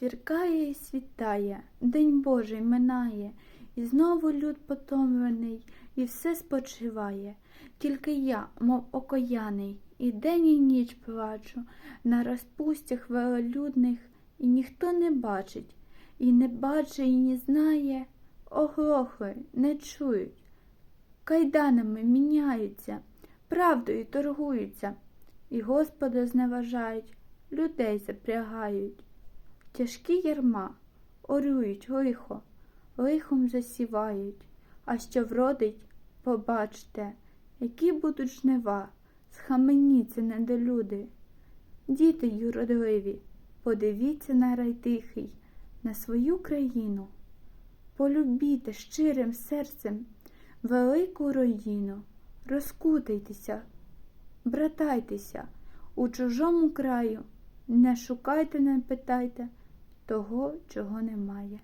Зіркає і світає, День Божий минає, і знову люд потомлений, і все спочиває. Тільки я, мов окояний, і день і ніч плачу на розпустях велолюдних, і ніхто не бачить, і не бачить, і не знає, оглохли, не чують. Кайданами міняються, правдою торгуються, і Господа зневажають, людей запрягають. Тяжкі ярма орюють лихо, лихом засівають, а що вродить, побачте, які будуть жнива, схаменіться недолюди. Діти юродливі, подивіться на рай тихий, на свою країну. Полюбіте щирим серцем велику руїну, розкутайтеся, братайтеся у чужому краю, не шукайте, не питайте того, чого немає.